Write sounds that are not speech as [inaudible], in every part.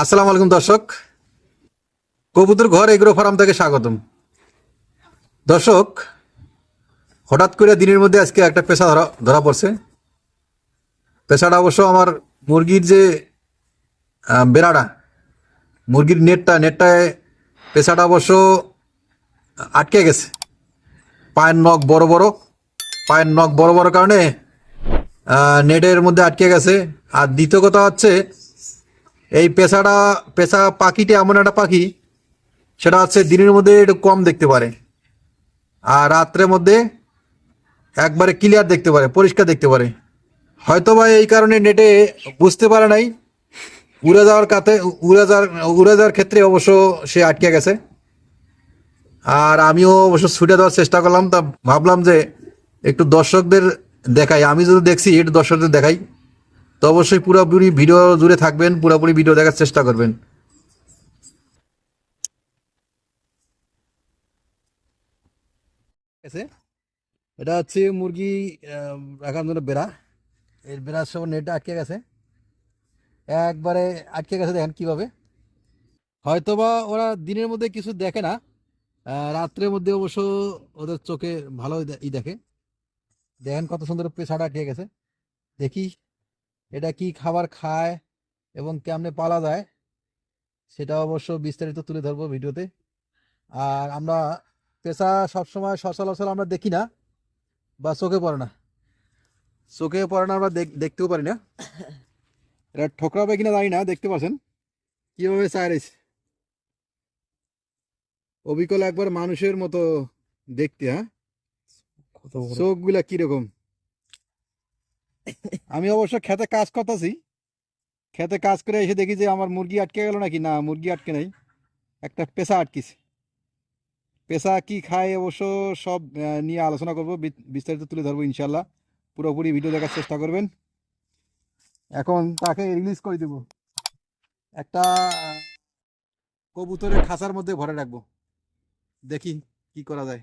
আসসালামু আলাইকুম দর্শক। কবুতর ঘর এগ্রো ফার্ম থেকে স্বাগতম। দর্শক, হঠাৎ করে দিনের মধ্যে আজকে একটা পেশা ধরা ধরা পড়ছে। পেশাটা অবশ্য আমার মুরগির যে বেড়াটা, মুরগির নেটটা, নেটটায় পেশাটা অবশ্য আটকে গেছে। পায়ের নখ বড় বড়, পায়ের নখ বড় বড় কারণে নেটের মধ্যে আটকে গেছে। আর দ্বিতীয় কথা হচ্ছে এই পেশাটা, পেশা পাখিটা এমন একটা পাখি, সেটা হচ্ছে দিনের মধ্যে একটু কম দেখতে পারে। আর রাত্রের মধ্যে একবারে ক্লিয়ার দেখতে পারে, পরিষ্কার দেখতে পারে। হয়তো বা এই কারণে নেটে বুঝতে পারে নাই, উড়ে যাওয়ার কাতে, উড়ে যাওয়ার উড়ে যাওয়ার ক্ষেত্রে অবশ্য সে আটকে গেছে। আর আমিও অবশ্য ছুটে দেওয়ার চেষ্টা করলাম, তা ভাবলাম যে একটু দর্শকদের দেখাই, আমি যদি দেখছি, একটু দর্শকদের দেখাই। তো অবশ্যই পুরোপুরি ভিডিও জুড়ে থাকবেন, পুরোপুরি ভিডিও দেখার চেষ্টা করবেন। এটা হচ্ছে মুরগি রাখার জন্য বেড়া। এর বেড়ার সব নেটটা আটকে গেছে। একবারে আটকে গেছে দেখেন কীভাবে। হয়তোবা ওরা দিনের মধ্যে কিছু দেখে না রাত্রের মধ্যে অবশ্য ওদের চোখে ভালো ই দেখে। দেখেন কত সুন্দর পেছাটা আটকে গেছে। দেখি এটা কি খাবার খায় এবং কেমনে পালা যায় সেটা অবশ্য বিস্তারিত তুলে ধরবো ভিডিওতে। আর আমরা পেশা সবসময় সচরাচর আমরা দেখি না বা চোখে পড়ে না। চোখে পড়ে না আমরা দেখ- দেখতেও পারি না। এটা ঠোকরাবে কিনা জানি না দেখতে পাচ্ছেন কীভাবে চায় রয়েছে অবিকল একবার মানুষের মতো দেখতে হ্যাঁ? চোখগুলা কীরকম? আমি অবশ্য খেতে কাজ করতেছি। খেতে কাজ করে এসে দেখি যে আমার মুরগি আটকে গেল নাকি? না, মুরগি আটকে নেই। একটা পেশা আটকিছে। পেশা কি খায় অবশ্য সব নিয়ে আলোচনা করব। বিস্তারিত তুলে ধরবো ইনশাল্লাহ পুরোপুরি ভিডিও দেখার চেষ্টা করবেন। এখন তাকে রিলিজ করে দেব। একটা কবুতরের খাঁচার মধ্যে ভরে রাখব। দেখি কি করা যায়।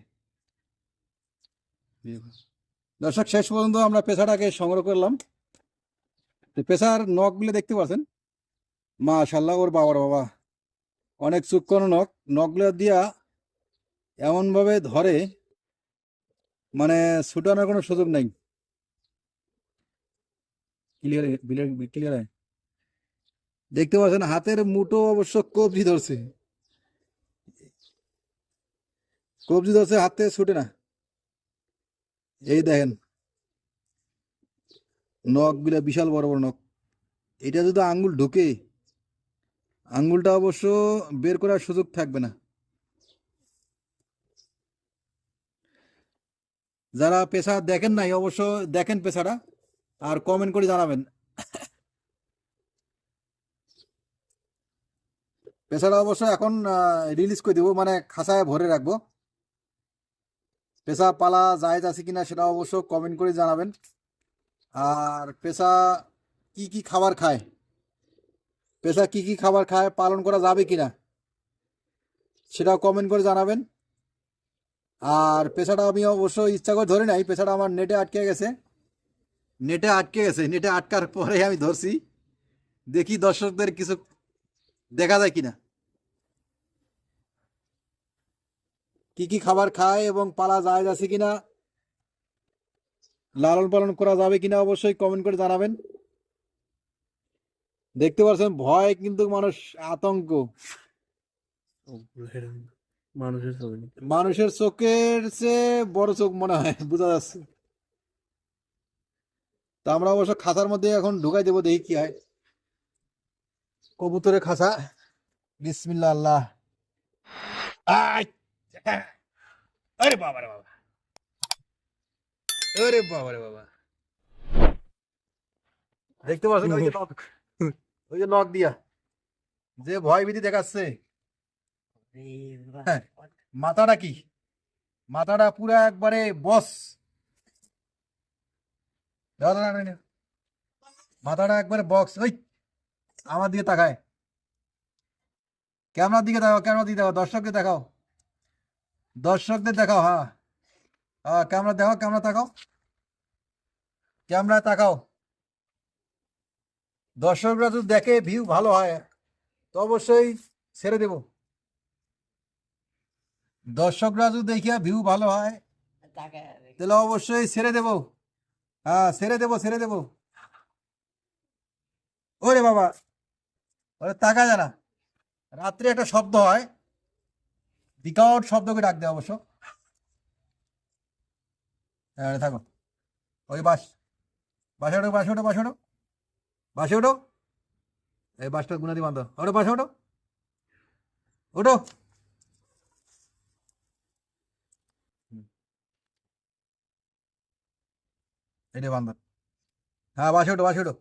দর্শক, শেষ পর্যন্ত আমরা পেশাটাকে সংগ্রহ করলাম। পেশার নখগুলো দেখতে পাচ্ছেন? মা মাশাল্লাহ ওর বাবার বাবা। অনেক চুক্কনো নখ। নখগুলো দিয়া এমনভাবে ধরে মানে ছুটানোর কোনো সুযোগ নেই। ক্লিয়ার ক্লিয়ার দেখতে পাচ্ছেন, হাতের মুঠো অবশ্য কবজি ধরছে। কবজি ধরছে, হাতে ছুটে না। এই দেখেন নখগুলা বিশাল বড় বড় নখ। এটা যদি আঙ্গুল ঢুকে, আঙ্গুলটা অবশ্য বের করার সুযোগ থাকবে না। যারা পেশা দেখেন নাই, অবশ্য দেখেন পেশাটা, আর কমেন্ট করে জানাবেন। পেশাটা অবশ্য এখন রিলিজ করে দেবো মানে খাসায় ভরে রাখব। পেশা পালা জায়েজ আছে কিনা সেটা অবশ্য কমেন্ট করে জানাবেন। আর পেশা কি কি খাবার খায়? পেশা কি কি খাবার খায়? পালন করা যাবে কিনা? সেটাও কমেন্ট করে জানাবেন। আর পেশাটা আমি অবশ্য ইচ্ছা করে ধরে নাই, পেশাটা আমার নেটে আটকে গেছে। নেটে আটকে গেছে নেটে আটকার পরে আমি ধরছি। দেখি দর্শকদের কিছু দেখা যায় কিনা। কি কি খাবার খায় এবং পালা যায় আছে কিনা? লালন পালন করা যাবে কিনা অবশ্যই কমেন্ট করে জানাবেন। দেখতে পাচ্ছেন ভয় কিন্তু মানুষ আতঙ্ক। মানুষের মানুষের চোখের চেয়ে বড় চোখ মনে হয় বোঝা যাচ্ছে। তা আমরা অবশ্য খাঁচার মধ্যে এখন ঢুকাই দেবো দেখি কি হয়। কবুতরের খাঁচা। বিসমিল্লা আল্লাহ। আই! আরে বাবা রে বাবা। আরে বাবা রে বাবা। দেখতে পাচ্ছেন ওই যে নখ ওই যে নখ দিয়া। যে ভয় ভীতি দেখাচ্ছে হ্যাঁ। মাথাটা কি? মাথাটা পুরো একবারে বস। মাথাটা একবারে বক্স। ওই আমার দিকে তাকায়। ক্যামেরার দিকে দেখাও ক্যামেরার দিকে দেখাও দর্শককে দেখাও। দর্শকদের দেখাও হ্যাঁ। হ্যাঁ ক্যামেরা দেখাও ক্যামেরা তাকাও। ক্যামেরায় তাকাও। দর্শকরা যদি দেখে ভিউ ভালো হয় তো অবশ্যই ছেড়ে দেব। দর্শকরা যদি দেখিয়া ভিউ ভালো হয় তাহলে অবশ্যই ছেড়ে দেব। হ্যাঁ ছেড়ে দেব ছেড়ে দেব। ওরে বাবা ওরে তাকা জানা রাত্রে একটা শব্দ হয় বিকট শব্দকে ডাক দেয় অবশ্য। হ্যাঁ থাকো। ওই বাস। বাসে ওঠো বাসে ওঠো বাসে ওঠো। বাসে ওঠো। এই বাসটা গুনাদি বান্ধব ওঠো, বাসে ওঠো। ওঠো। এটা বান্ধব হ্যাঁ বাসে ওঠো বাসে ওঠো।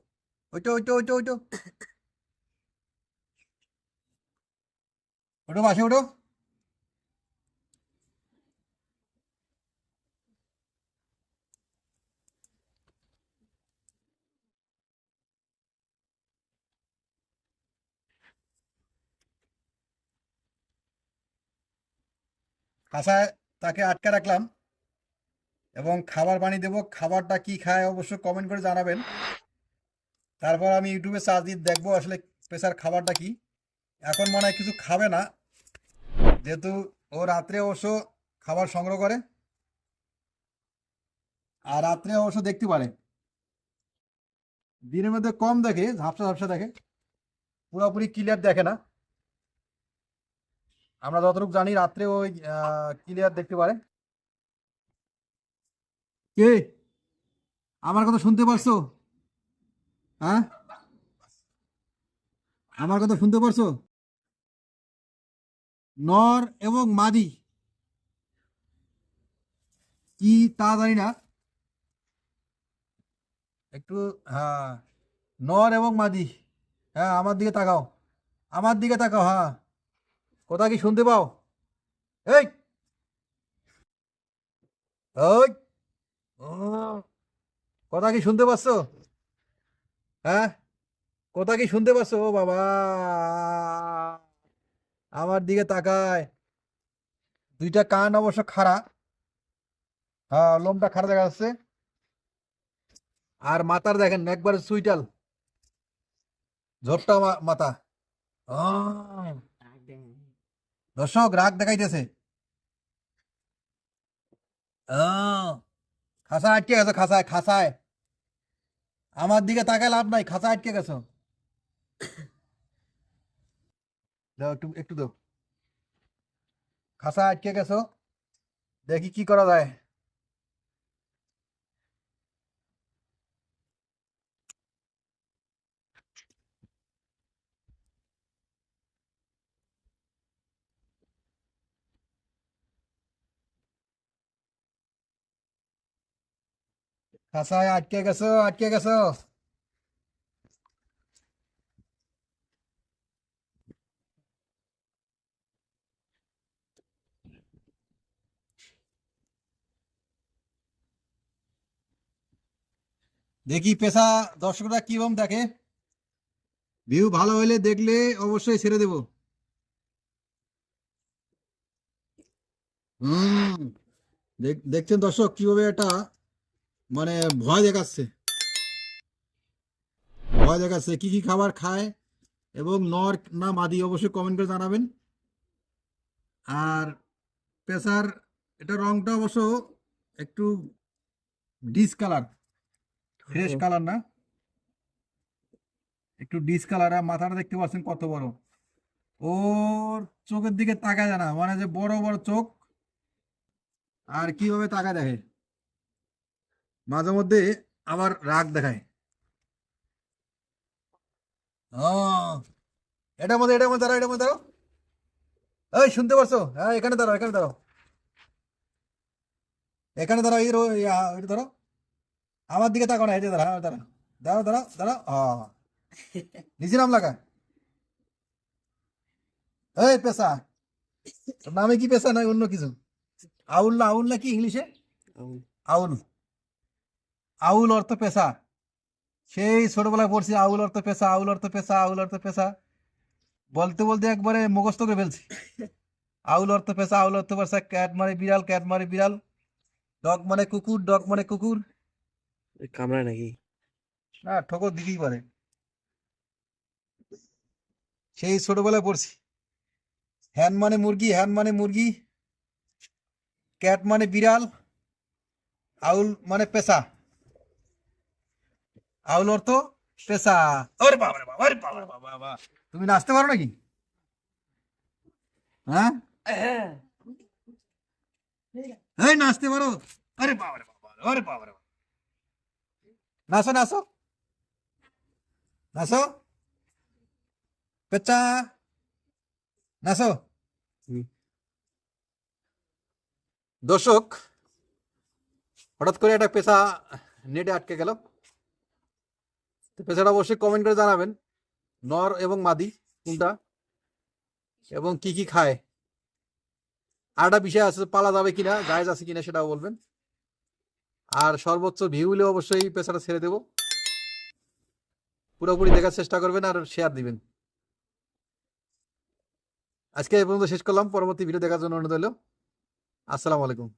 ওইটো ওইটো ওইটো ওইটো। ওঠো, বাসে ওঠো। কাঁসায় তাকে আটকে রাখলাম এবং খাবার পানি দেব। খাবারটা কি খায় অবশ্য কমেন্ট করে জানাবেন। তারপর আমি ইউটিউবে সার্চ দিয়ে দেখব আসলে পেশার খাবারটা কি। এখন মনে হয় কিছু খাবে না। যেহেতু ও রাত্রে অবশ্য খাবার সংগ্রহ করে। আর রাত্রে অবশ্য দেখতে পারে। দিনের মধ্যে কম দেখে, ঝাপসা ঝাপসা দেখে। পুরোপুরি ক্লিয়ার দেখে না। আমরা যতটুকু জানি রাত্রে ওই ক্লিয়ার দেখতে পারে। কে? আমার কথা শুনতে পারছ? হ্যাঁ? আমার কথা শুনতে পারছ? নর এবং মাদি। কি তা জানি না। একটু হ্যাঁ নর এবং মাদি। হ্যাঁ আমার দিকে তাকাও। আমার দিকে তাকাও হ্যাঁ। কথা কি শুনতে পাও? এই! কথা কি শুনতে পাচ্ছ? হ্যাঁ? কথা কি শুনতে পাচ্ছ? ও বাবা! আমার দিকে তাকায়। দুইটা কান অবশ্য খাড়া। হ্যাঁ লোমটা খাড়া দেখা যাচ্ছে। আর মাথার দেখেন, একবারে সুইটাল। ঝোরটা মা- মাথা। দর্শক, রাগ দেখাইতেছে। খাসা আটকে গেছো খাসায় খাসায় আমার দিকে তাকায় লাভ নাই খাসা আটকে গেছো। একটু একটু দাও। খাসা আটকে গেছো। দেখি কি করা যায়। খাসায় আটকে গেছো আটকে গেছো। দেখি পেশা দর্শকরা কীরকম দেখে। ভিউ ভালো হলে দেখলে অবশ্যই ছেড়ে দেব। হুম, দেখ- দেখছেন দর্শক কীভাবে এটা মানে ভয় দেখাচ্ছে। ভয় দেখাচ্ছে কি কি খাবার খায় এবং নর না মাদি অবশ্যই কমেন্ট করে জানাবেন। আর পেশার এটা রংটা অবশ্য একটু ডিস কালার ফ্রেশ কালার না। একটু ডিস কালার আর মাথাটা দেখতে পাচ্ছেন কত বড়। ওর চোখের দিকে তাকা যায় না মানে যে বড় বড় চোখ। আর কীভাবে তাকা দেখে? মাঝে মধ্যে আবার রাগ দেখায়। ও এটার মধ্যে এটার মধ্যে দাঁড়াও এটার মধ্যে দাঁড়াও। এই শুনতে পারছ? হ্যাঁ এখানে দাঁড়াও এখানে দাঁড়াও। এখানে দাঁড়াও এই এটা ধরো আমার দিকে তাকাও না এটা দাঁড়াও হ্যাঁ, দাঁড়াও। দাঁড়াও দাঁড়াও দাঁড়াও। হ্যাঁ [laughs] নিচে নাম লাগা এই পেশা। নামে কি পেশা? নয় অন্য কিছু। আউল না আউল না কি ইংলিশে? আউল। আউল অর্থ পেশা। সেই ছোটবেলায় পড়ছি আউল অর্থ পেশা আউল অর্থ পেশা আউল অর্থ পেশা। বলতে বলতে একবারে মুখস্থ করে ফেলছি। আউল অর্থ পেশা আউল অর্থ পেশা ক্যাট মানে বিড়াল ক্যাট মানে বিড়াল ডগ মানে কুকুর ডগ মানে কুকুর। কামড়ায় নাকি? না ঠোকর দিতেই পারে। সেই ছোটবেলায় পড়ছি। হ্যান মানে মুরগি হ্যান মানে মুরগি ক্যাট মানে বিড়াল আউল মানে পেশা। আউল অর্থ পেশা ওরে বাবা রে বাবা ওরে বাবা রে বাবা বাবা। তুমি নাচতে পারো নাকি হ্যাঁ এই নাচতে পারো আরে বাবা রে বাবা আরে বাবা রে বাবা নাচো নাচো নাচো পেঁচা নাচো দর্শক হঠাৎ করে একটা পেশা নেটে আটকে গেল তো পেশাটা অবশ্যই কমেন্ট করে জানাবেন। নর এবং মাদি, কোনটা? এবং কি কি খায়? আরেকটা বিষয় আছে, পালা যাবে কিনা আছে কিনা সেটাও বলবেন। আর সর্বোচ্চ ভিউ হলে অবশ্যই পেশাটা ছেড়ে দেব। পুরোপুরি দেখার চেষ্টা করবেন আর শেয়ার দিবেন। আজকে এই পর্যন্ত শেষ করলাম, পরবর্তী ভিডিও দেখার জন্য অনুরোধ হলো আসসালামু আলাইকুম।